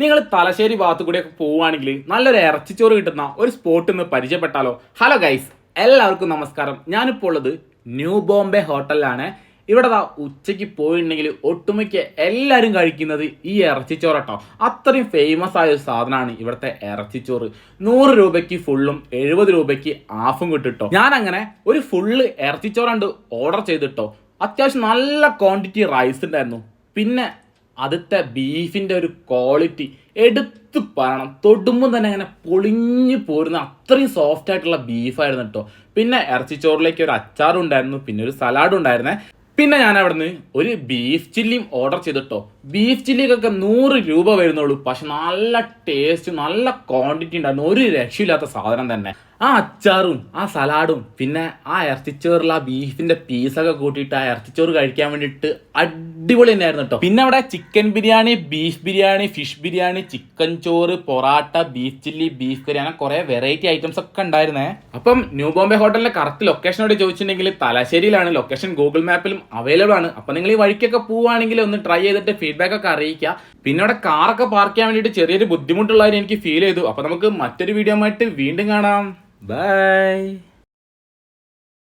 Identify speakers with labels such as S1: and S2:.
S1: നിങ്ങൾ തലശ്ശേരി ഭാഗത്തു കൂടെയൊക്കെ പോവുകയാണെങ്കിൽ നല്ലൊരു ഇറച്ചിച്ചോറ് കിട്ടുന്ന ഒരു സ്പോട്ട് നിന്ന് പരിചയപ്പെട്ടാലോ. ഹലോ ഗൈസ് എല്ലാവർക്കും നമസ്കാരം. ഞാനിപ്പോൾ ഉള്ളത് ന്യൂ ബോംബെ ഹോട്ടലിലാണ്. ഇവിടെ ദാ ഉച്ചയ്ക്ക് പോയിട്ടുണ്ടെങ്കിൽ ഒട്ടുമിക്ക എല്ലാവരും കഴിക്കുന്നത് ഈ ഇറച്ചിച്ചോറ് കേട്ടോ. അത്രയും ഫേമസ് ആയ ഒരു സാധനമാണ് ഇവിടുത്തെ ഇറച്ചിച്ചോറ്. നൂറ് രൂപയ്ക്ക് ഫുള്ളും എഴുപത് രൂപയ്ക്ക് ഹാഫും കിട്ടിട്ടോ ഞാൻ അങ്ങനെ ഒരു ഫുള്ള് ഇറച്ചിച്ചോറുണ്ട് ഓർഡർ ചെയ്തിട്ടോ. അത്യാവശ്യം നല്ല ക്വാണ്ടിറ്റി റൈസ് ഉണ്ടായിരുന്നു. പിന്നെ അടുത്ത ബീഫിന്റെ ഒരു ക്വാളിറ്റി എടുത്തു പറയണം. തൊടുമ്പോൾ തന്നെ അങ്ങനെ പൊളിഞ്ഞു പോരുന്ന അത്രയും സോഫ്റ്റ് ആയിട്ടുള്ള ബീഫായിരുന്നു കേട്ടോ പിന്നെ ഇറച്ചിച്ചോറിലേക്ക് ഒരു അച്ചാറുണ്ടായിരുന്നു പിന്നെ ഒരു സലാഡ് ഉണ്ടായിരുന്നേ. പിന്നെ ഞാൻ അവിടുന്ന് ഒരു ബീഫ് ചില്ലിയും ഓർഡർ ചെയ്തിട്ടോ. ബീഫ് ചില്ലിക്കൊക്കെ നൂറ് രൂപ വരുന്നുള്ളൂ. പക്ഷെ നല്ല ടേസ്റ്റ് നല്ല ക്വാണ്ടിറ്റി ഉണ്ടായിരുന്നു. ഒരു രക്ഷയില്ലാത്ത സാധനം തന്നെ. ആ അച്ചാറും ആ സലാഡും പിന്നെ ആ ഇറച്ചിച്ചോറിൽ ആ ബീഫിന്റെ പീസൊക്കെ കൂട്ടിയിട്ട് ആ ഇറച്ചിച്ചോറ് കഴിക്കാൻ വേണ്ടിയിട്ട് അടിപൊളി തന്നെയായിരുന്നു കേട്ടോ. പിന്നെ അവിടെ chicken biryani beef biryani fish biryani chicken ചോറ് parotta beef chilli beef curry അങ്ങനെ കുറെ വെറൈറ്റി ഐറ്റംസ് ഒക്കെ ഉണ്ടായിരുന്നേ. അപ്പം ന്യൂ ബോംബെ ഹോട്ടലിന്റെ കറക്റ്റ് ലൊക്കേഷനോട് ചോദിച്ചിട്ടുണ്ടെങ്കിൽ തലശ്ശേരിയിലാണ് ലൊക്കേഷൻ ഗൂഗിൾ മാപ്പിലും അവൈലബിൾ ആണ്. അപ്പൊ നിങ്ങൾ ഈ വഴിക്കൊക്കെ പോവുകയാണെങ്കിൽ ഒന്ന് ട്രൈ ചെയ്തിട്ട് ഫീഡ്ബാക്ക് ഒക്കെ അറിയിക്കുക. പിന്നെ അവിടെ കാറൊക്കെ പാർക്ക് ചെയ്യാൻ വേണ്ടിയിട്ട് ചെറിയൊരു ബുദ്ധിമുട്ടുള്ളവരെ എനിക്ക് ഫീൽ ചെയ്തു. അപ്പൊ നമുക്ക് മറ്റൊരു വീഡിയോ ആയിട്ട് വീണ്ടും കാണാം. ബൈ